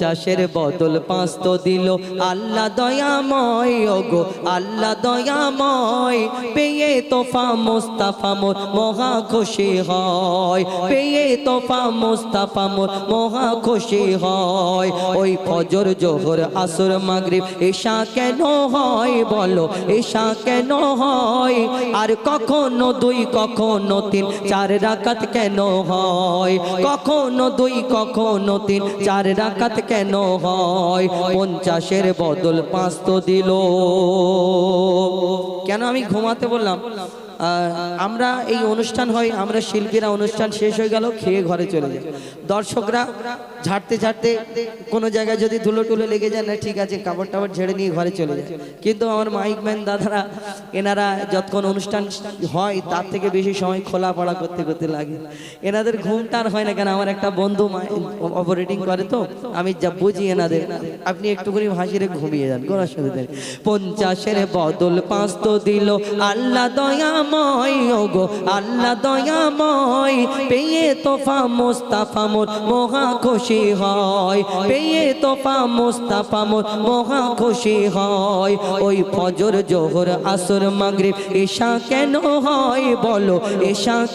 পঞ্চাশের বদল পাঁচ তো দিল। আল্লাহ দয়াময়, ওগো, আল্লাহ দয়াময়। পেয়ে তোফা মুস্তাফা মোর, মহা খুশি হয়। পেয়ে তোফা মুস্তাফা মোর, মহা খুশি হয়। ওই ফজর, জোহর, আসর, মাগরিব এশা কেন হয় বলো? এশা কেন হয়? আর কখনো দুই, কখনো তিন, চার রাকাত কেন হয়? কখনো দুই, কখনো তিন, চার রাকাত কেন হয়? পঞ্চাশের বদল পাঁচ তো দিল। কেন আমি ঘুমাতে বললাম? আমরা এই অনুষ্ঠান হয়, আমরা শিল্পীরা অনুষ্ঠান শেষ হয়ে গেল, খেয়ে ঘরে চলে যাই। দর্শকরা ঝাড়তে ঝাড়তে কোনো জায়গায় যদি ধুলো টুলো লেগে যায়, না ঠিক আছে, কাপড় টাপড় ঝেড়ে নিয়ে ঘরে চলে যায়। কিন্তু আমার মাইক ম্যান দাদারা, এনারা যতক্ষণ অনুষ্ঠান হয়, তার থেকে বেশি সময় খোলা পড়া করতে করতে লাগে। এনাদের ঘুমটা আর হয় না কেন? আমার একটা বন্ধু অপারেটিং করে তো, আমি যা বুঝি এনাদের, আপনি একটুখানি হাসিরে ঘুমিয়ে যান, কোনো অসুবিধা নেই। পঞ্চাশের বদল পাঁচ তো দিল, আল্লাহ দয়াময়, ওগো আল্লাহ দয়াময়। পেয়ে তোফা মুস্তাফা মোর, মহা খুশি হয়। পেয়ে তোফা মুস্তাফা মোর, মহা খুশি হয়। ওই ফজর, জোহর, আসর, মাগরিব কেন হয় বলো?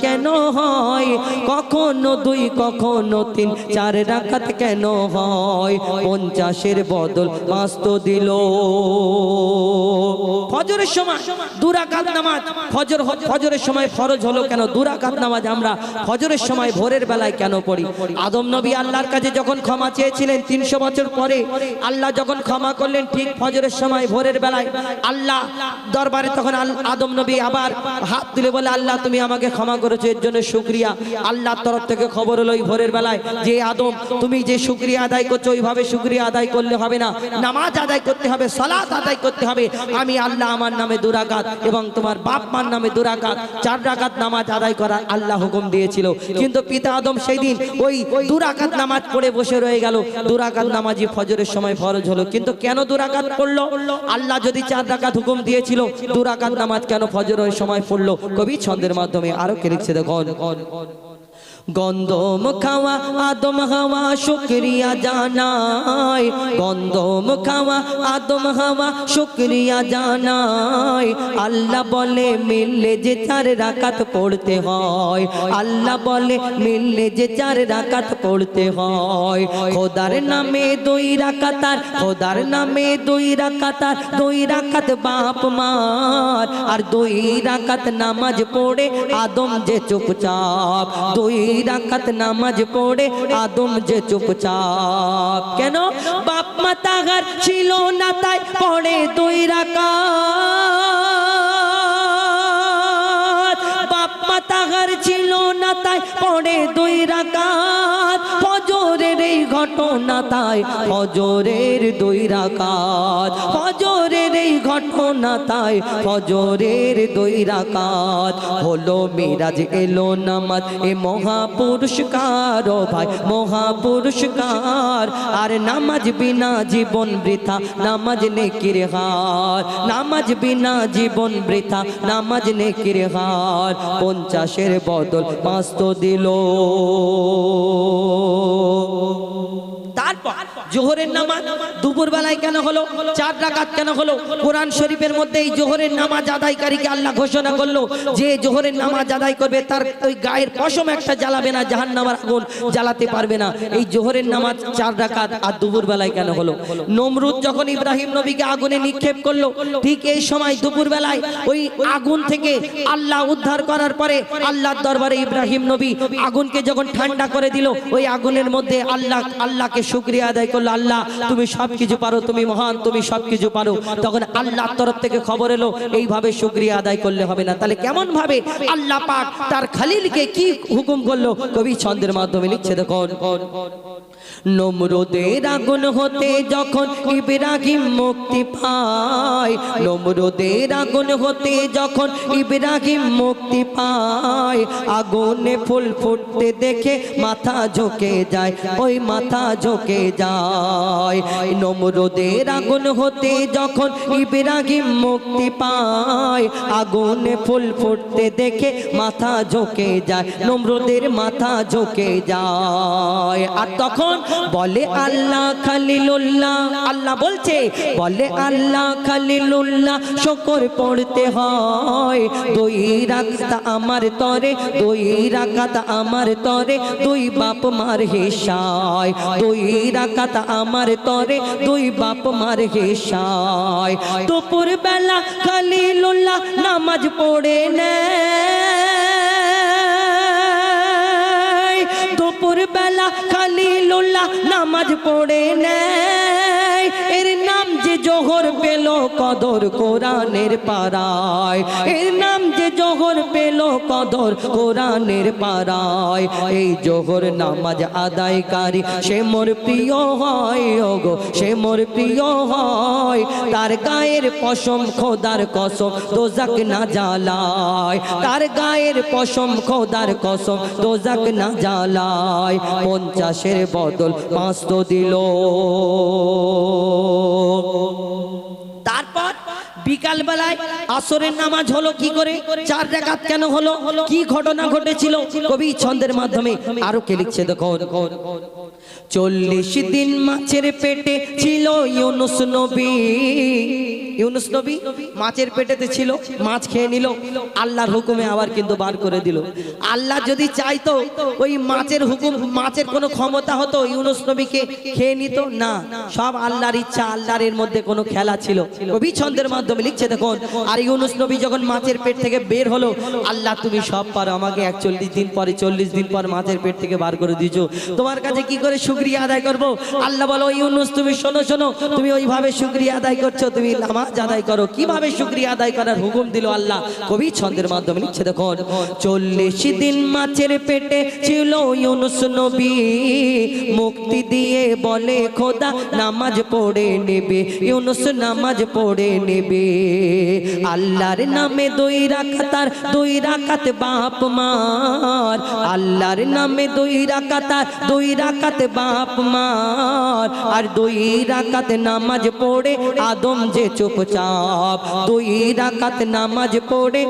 কেন হয়? কখনো দুই, কখনো তিন, চার রাকাত কেন হয়? পঞ্চাশের বদল পাঁচ তো দিল। ফজরের সময় দুরাকাত নামাজ, ফজর ফজরের সময় ফরজ হলো কেন? দুরাকাত নামাজ আমরা ফজরের সময় ভোরের বেলায় কেন পড়ি? আদম নবী আল্লাহর কাছে যখন ক্ষমা চেয়েছিলেন তিনশো বছর পরে, আল্লাহ যখন ক্ষমা করলেন ঠিক ফজরের সময় ভোরের বেলায়, আল্লাহ দরবারে তখন আদম নবী আবার হাত তুলে বলে, আল্লাহ, তুমি আমাকে ক্ষমা করেছ, এর জন্য শুক্রিয়া। আল্লাহর তরফ থেকে খবর হলো ভোরের বেলায়, যে আদম, তুমি যে শুক্রিয়া আদায় করছ, ওইভাবে শুক্রিয়া আদায় করলে হবে না। নামাজ আদায় করতে হবে, সালাত আদায় করতে হবে। আমি আল্লাহ আমার নামে দুরাকাত এবং তোমার বাপ মার নামে দুরাকাত চার রাকাত নামাজ আদায় করার আল্লাহ হুকুম দিয়েছিল। কিন্তু পিতা আদম সেই দিন ওই দুরাকাত নামাজ পড়ে বসে রয়ে গেল। দুরাকাত নামাজই ফজরের সময় ফরজ হলো। কিন্তু কেন দুরাকাত পড়ল? আল্লাহ যদি চার রাকাত হুকুম দিয়েছিল দুরাকাত নামাজ কেন ফজরের সময় পড়ল? কবি ছন্দের মাধ্যমে আরও কে লিখছে দেখুন। গন্ধম খাওয়া, আদম হাওয়া, শুক্রিয়া জানাই। গন্ধম খাওয়া, আদম হাওয়া, শুক্রিয়া জানাই। আল্লাহ বলে, মিললে যে চার রাকাত পড়তে হয়। আল্লাহ বলে, মিললে যে চার রাকাত পড়তে হয়। খোদার নামে দুই রাকাতার খোদার নামে দুই রাকাতার দুই রাকাত বাপ মার। আর দুই রাকাত নামাজ পড়ে আদম যে চুপচাপ, দুই রাকাত নামাজ পড়ে আদম যে চুপচাপ। কেন? বাপ মা ঘর ছিল না তাই পড়ে দুই রাকাত। বাপ মাতা ঘর ছিল না তাই পড়ে দুই এই ঘটনা তাই ফজরের দুই রাকাত। ফজরের এই ঘটনা তাই ফজরের দুই হলো মিরাজ, এলো নামাজ, এ মহা পুরস্কার ও ভাই মহা পুরস্কার আর নামাজ বিনা জীবন বৃথা, নামাজ নেকির হার। নামাজ বিনা জীবন বৃথা, নামাজ নেকির হার। পঞ্চাশের বদল পাঁচ তো দিল। তারপর জোহরের নামাজ দুপুর বেলায় কেন হলো? চার রাকাত কেন হলো? কোরআন শরীফের মধ্যে এই জোহরের নামাজ আদায়কারীকে আল্লাহ ঘোষণা করল যে জোহরের নামাজ আদায় করবে, তার ওই গায়ের পশম একটা জ্বালাবে না জাহান নামার আগুন জ্বালাতে পারবে না। এই জোহরের নামাজ চার রাকাত আর দুপুর বেলায় কেন হলো? নমরুদ যখন ইব্রাহিম নবীকে আগুনে নিক্ষেপ করল, ঠিক এই সময় দুপুর বেলায় ওই আগুন থেকে আল্লাহ উদ্ধার করার পরে আল্লাহর দরবারে ইব্রাহিম নবী আগুনকে যখন ঠান্ডা করে দিল, ওই আগুনের মধ্যে আল্লাহ, আল্লাহকে শুক্রিয়া আদায় করল, আল্লাহ, তুমি সব কিছু পারো, তুমি মহান, তুমি সব কিছু পারো। তখন আল্লাহর তরফ থেকে খবর এলো, এইভাবে শুক্রিয়া আদায় করলে হবে না। তাহলে কেমন ভাবে আল্লাহ পাক তার খালিলকে কি হুকুম করল? কবি ছন্দের মাধ্যমে লিখছে, দেখুন, নমরুদের আগুন হতে যখন ইব্রাহিম মুক্তি পায়, নমরুদের আগুন হতে যখন ইব্রাহিম মুক্তি পায়, আগুনে ফুল ফুটতে দেখে মাথা ঝুঁকে যায়। ওই মাথা ঝুঁকে ঝোঁকে যায়। নমরুদের আগুন হতে যখন ইব্রাহিম মুক্তি পায়, আগুনে ফুল ফুটতে দেখে মাথা ঝোঁকে যায়, নমরুদের মাথা ঝোঁকে যায়। আর তখন বলে আল্লাহ খালিলুল্লাহ, আল্লাহ বলছে, বলে আল্লাহ খালিলুল্লাহ, শকর পড়তে হয়। দুই রাকাত আমার তরে, দুই রাকাত আমার তরে, দুই বাপ মার হিসায়। দুই রাকাত আমার তরে, দুই বাপ মার হেসায়। দুপুর বেলা খালিলুল্লাহ নামাজ পড়ে নেয়। দুপুর বেলা খালিলুল্লাহ নামাজ পড়ে নেয়। এর না জোহর পেল কদর কোরআনের পাড়ায়। এর নাম যে জোহর পেল কদর কোরআনের পাড়ায়। এই জোহর নামাজ আদায়কারী, সে মোর প্রিয় হয়, ওগো, সে মোর প্রিয় হয়। তার গায়ের পশম খোদার কসম দোজাক না জ্বালায়। তার গায়ের পশম খোদার কসম দোজাক না জ্বালায়। পঞ্চাশের বদল পাঁচ তো দিল। তারপর বিকাল বেলায় আসরের নামাজ হলো কি করে? চার রাকাত কেন হলো? কি ঘটনা ঘটেছিল? কবি ছন্দের মাধ্যমে আরও কে লিখছে দেখো চল্লিশ দিন মাছের পেটে ছিল ইউনুস নবী। ইউনুস নবী মাছের পেটেতে ছিল, মাছ খেয়ে নিল। আল্লাহর হুকুমে আবার কিন্তু বার করে দিল। আল্লাহ যদি চাইতো ওই মাছের হুকুম, মাছের কোনো ক্ষমতা হতো, ইউনুস নবীকে খেয়ে নিত, না। সব আল্লাহর ইচ্ছা, আল্লাহর মধ্যে কোনো খেলা ছিল। কবি ছন্দের মাধ্যমে লিখছে দেখুন, আর ইউনুস নবী যখন মাছের পেট থেকে বের হলো, আল্লাহ তুমি সব পারো, আমাকে একচল্লিশ দিন পরে, চল্লিশ দিন পর মাছের পেট থেকে বার করে দিয়েছ। তোমার কাছে কি করে শুক্রিয়া আদায় করব? আল্লাহ বলো ইউনুস, তুমি শোনো শোনো, তুমি ওইভাবে শুক্রিয়া আদায় করছ, তুমি নামাজ আদায় করো। কীভাবে শুক্রিয়া আদায় করার হুকুম দিল আল্লাহ? কবি ছন্দের মাধ্যমে লিখছে দেখুন, চল্লিশ দিন মাছের পেটে ছিল ইউনুস নবী। মুক্তি দিয়ে বলে খোদা, নামাজ পড়ে নেবে। ইউনুস, নামাজ পড়ে নেবে। আল্লাহর নামে দুই রাখাতার দুই রাখাতে বাপ মার। আল্লাহর নামে দই রাখাতার দুই রাখাতে বাপ মার। আর দই রাখাতে নামাজ পড়ে আদম যে চুপচাপ, দই রাকাত নামাজ পড়ে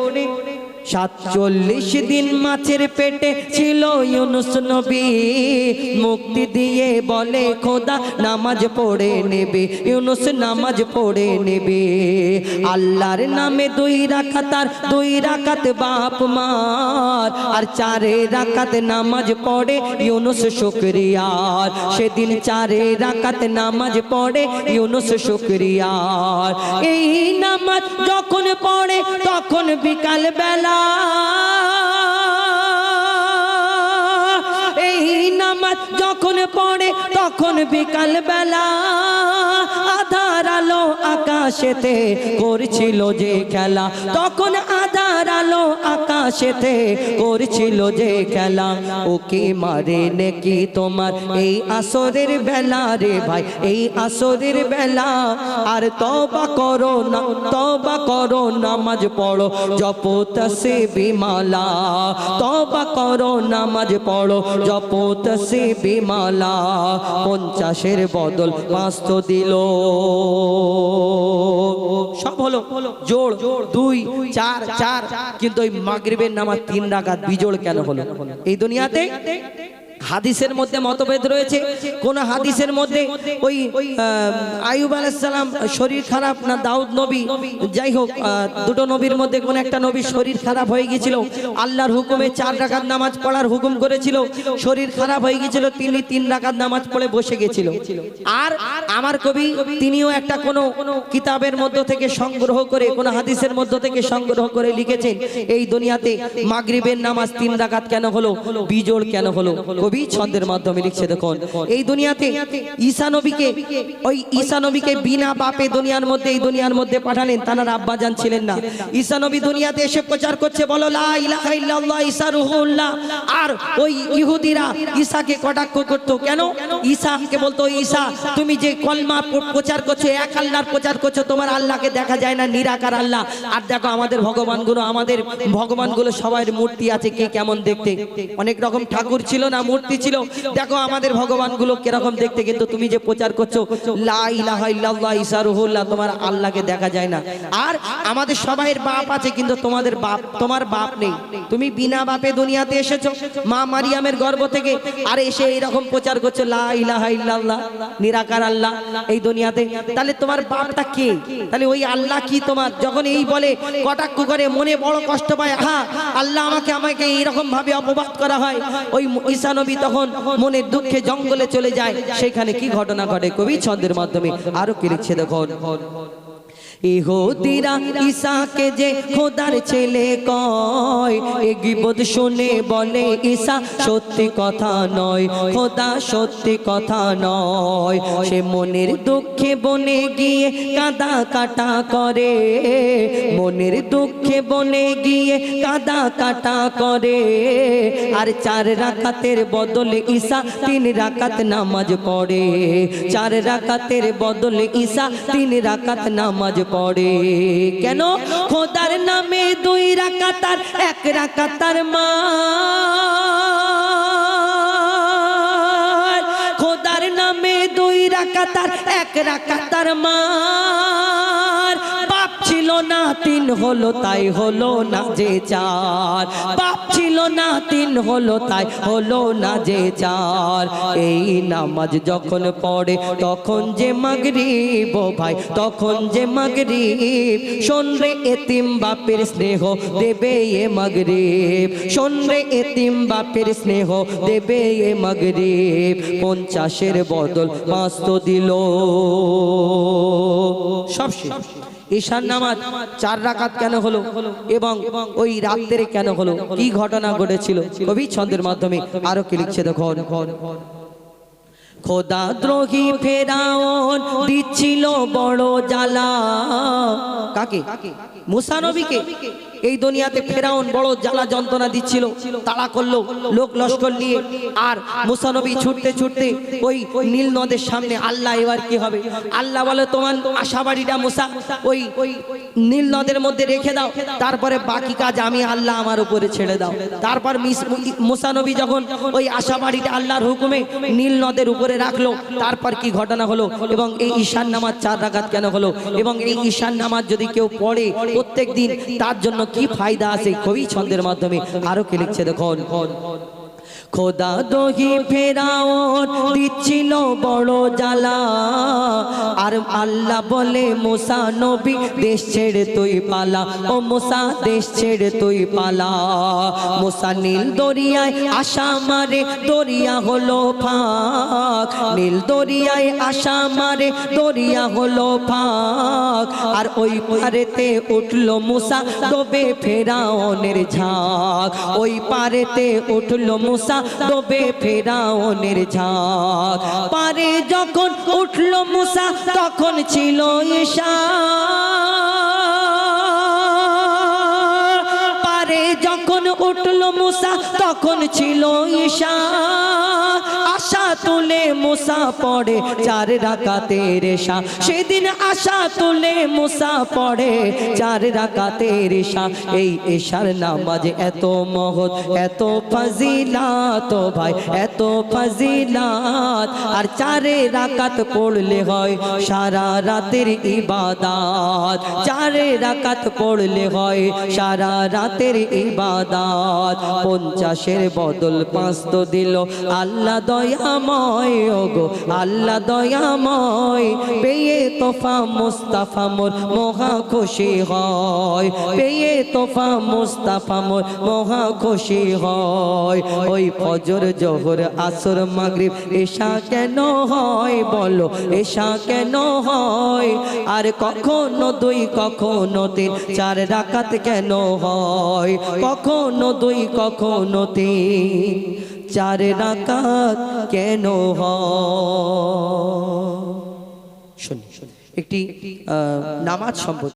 সাতচল্লিশ দিন মাছের পেটে ছিল ইউনুস নবী। মুক্তি দিয়ে বলে, খোদা, নামাজ পড়ে নেবে, ইউনুস নামাজ পড়ে নেবে। আল্লাহর নামে দুই রাখাতার দুই রাকাত বাপ, মার। আর চারে রাকাত নামাজ পড়ে ইউনুস, শুক্রিয়ার। সেদিন চারে রাকাত নামাজ পড়ে ইউনুস, শুক্রিয়ার। এই নামাজ যখন পড়ে, তখন বিকাল বেলা এই যখন পড়ে তখন বিকাল বেলা আধার আলো আকাশেতে করছিল যে খেলা, তখন আধার আলো আকাশেতে করছিল যে খেলা। ওকে মারে নাকি তোমার? এই আসরের বেলা রে ভাই, এই আসরের বেলা। আর তবা করো না তবা করো নামাজ পড়ো, জপত সে বিমালা তবা করো নামাজ পড়ো, জপত সে বিমালা পঞ্চাশের বদল পাঁচ তো দিল। সব হলো জোড় জোড় দুই, চার চার। কিন্তু ওই মাগরিবের নামা তিন ডাকাত বিজোড় কেন হলো? এই দুনিয়াতে? হাদিসের মধ্যে মতভেদ রয়েছে। কোন হাদিসের মধ্যে ওই আহ, আইয়ুব আলাইসালাম শরীর খারাপ না দাউদ নবী? যাই হোক দুটো নবীর মধ্যে কোন একটা নবীর শরীর খারাপ হয়ে গিয়েছিল। আল্লাহর হুকুমে চার রাকাত নামাজ পড়ার হুকুম করেছিল। শরীর খারাপ হয়ে গিয়েছিল তিনি তিন রাকাত নামাজ পড়ে বসে গেছিল আর আমার কবি তিনিও একটা কোন কিতাবের মধ্য থেকে সংগ্রহ করে কোন হাদিসের মধ্য থেকে সংগ্রহ করে লিখেছেন এই দুনিয়াতে মাগরিবের নামাজ তিন রাকাত কেন হলো? বিজোড় কেন হলো? কবি ছন্দের মাধ্যমে লিখছে দেখুন। এই দুনিয়াতে ঈসা নবীকে, ওই ঈসা নবীকে বিনা বাপে দুনিয়ার মধ্যে, এই দুনিয়ার মধ্যে পাঠালেন, তানার আব্বা জান ছিলেন না। ঈসা নবী দুনিয়াতে এসে প্রচার করছে, বলো, লা ইলাহা ইল্লাল্লাহ, ঈসা রুহুল্লাহ। আর ওই ইহুদিরা ঈসাকে কটাক্ষ করতো, কেন? ঈসাকে বলতো, ঈসা, তুমি যে কলমা প্রচার করছ, এক আল্লাহর প্রচার করছ, তোমার আল্লাহকে দেখা যায় না, নিরাকার আল্লাহ। আর দেখো, আমাদের ভগবানগুলো আমাদের ভগবানগুলো সবার মূর্তি আছে, কে কেমন দেখতে? অনেক রকম ঠাকুর ছিল না মূর্তি ভর্তি ছিল। দেখো আমাদের ভগবানগুলো কীরকম দেখতে, কিন্তু তুমি যে প্রচার করছ, লা ইলাহা ইল্লাল্লাহ ঈসা রুহুল্লাহ তোমার আল্লাহকে দেখা যায় না। আর আমাদের সবাইয়ের বাপ আছে, কিন্তু তোমাদের বাপ, তোমার বাপ নেই। তুমি বিনা বাপে দুনিয়াতে এসেছ, মা মারিয়ামের গর্ভ থেকে। আর এসে এইরকম প্রচার করছ, লা ইলাহা ইল্লাল্লাহ, নিরাকার আল্লাহ এই দুনিয়াতে। তাহলে তোমার বাপটা কে? তাহলে ওই আল্লাহ কি তোমার? যখন এই বলে, কটাক্ষ করে, মনে বড় কষ্ট পায় হ্যাঁ আল্লাহ আমাকে আমাকে এইরকম ভাবে অপবাদ করা হয়। ওই ঈসা তখন মনের দুঃখে জঙ্গলে চলে যায়। সেখানে কি ঘটনা ঘটে? কবি ছন্দের মাধ্যমে আরও কি লিখছে দেখো ইহুদিরা ঈসাকে যে খোদার ছেলে কয়। এ গিবত শুনে বলে ঈশা সত্যি কথা নয়, খোদা সত্যি কথা নয়। সে মনের দুঃখে বনে গিয়ে কাদা কাটা করে। মনের দুঃখে বনে গিয়ে কাদা কাটা করে। আর চার রাকাতের বদলে ঈসা তিন রাকাত নামাজ পড়ে। চার রাকাতের বদলে ঈসা তিন রাকাত নামাজ পড়ে। কেন? খোদার নামে দুই রাকাতার, এক রাকাতার মা খোদার নামে দুই রাকাতার, এক রাকাতার বাপ ছিল না, তিন হলো, তাই হলো না যে চার। বাপ ছিল না, তিন হলো, তাই হলো না যে চার। এই নামাজ যখন পড়ে, তখন যে মাগরিব, ভাই, তখন যে মাগরিব। শোন রে এতিম বাপের স্নেহ দেবে এ মাগরিব। শোন রে এতিম বাপের স্নেহ দেবে এ মাগরিব। পঞ্চাশের বদল পাঁচ তো দিল। সব ঈশান নামাজ চার রাকাত কেন হলো এবং ওই রাত্রে কেন হলো? কি ঘটনা ঘটেছিল? কবি ছন্দের মাধ্যমে আরও কি লিখছে দেখো খোদা দ্রোহী ফেরাউন দিচ্ছিল বড় জ্বালা। কাকে? মুসা নবীকে। এই দুনিয়াতে ফেরাউন বড় জ্বালা যন্ত্রণা দিচ্ছিল, তাড়া করল, লোক লস্কর নিয়ে। আর মুসা নবী ছুটতে ছুটতে ওই নীল নদের সামনে, আল্লাহ এবার কি হবে? আল্লাহ বলে, তোমার আশাবাড়িটা মুসা, ওই নীল নদের মধ্যে রেখে দাও। তারপরে বাকি কাজ আমি আল্লাহ আমার উপরে ছেড়ে দাও। তারপর মিস- মুসা যখন ওই আশাবাড়িটা আল্লাহর হুকুমে নীল নদের উপরে রাখল, তারপর কি ঘটনা হলো? এবং এই ঈশান নামাজ চার রাখাত কেন হলো? এবং এই ঈশান নামাজ যদি কেউ পড়ে প্রত্যেক দিন তার জন্য কি ফায়দা আছে? কবি ছন্দের মাধ্যমে আরও কে লিখছে দেখুন। খোদা দহি ফেরাউন দিচ্ছিল বড় জ্বালা। আর আল্লাহ বলে, মোসা নবী, দেশ ছেড়ে তুই পালা। ও মোসা, দেশ ছেড়ে তুই পালা। মোসা নীল দরিয়ায় আশা মারে, দরিয়া হলো ফাঁক। নীল দরিয়ায় আশা মারে, দরিয়া হলো ফাঁক। আর ওই পারেতে উঠল মুসা তবে ফেরাউনের ঝাঁক। ওই পারেতে উঠল মুসা তবে ফেরাউনের ঝাঁক। পারে যখন উঠল মুসা, তখন ছিল ঈশা। পারে যখন উঠল মুসা, তখন ছিল ঈশা। মুসা পড়ে চার রাকাতের এশা সেদিন আশা তুলে মুসা পড়ে চার রাকাতের এশা এই এশার নামাজ এত মহৎ, এত ফাজিলাত ভাই, এত ফাজিলাত। আর চারে রাকাত পড়লে হয় সারা রাতের ইবাদাত। চারে রাকাত পড়লে হয় সারা রাতের ইবাদাত। পঞ্চাশের বদল পাঁচ তো দিল। আল্লাহ দয়াময় ওগো আল্লাহ দয়াময়, পেয়ে তোফা মুস্তাফা মোর, মহা খুশি হয়। পেয়ে তোফা মুস্তাফা মোর, মহা খুশি হয়। ওই ফজর, জোহর, আসর, মাগরিব, এশা কেন হয় বলো? এশা কেন হয়? আর কখনো দুই, কখনো তিন, চার রাকাত কেন হয়? কখনো দুই, কখনো তিন। চার রাকাত কেন হয়? শুনি একটি নামাজ সম্পর্কে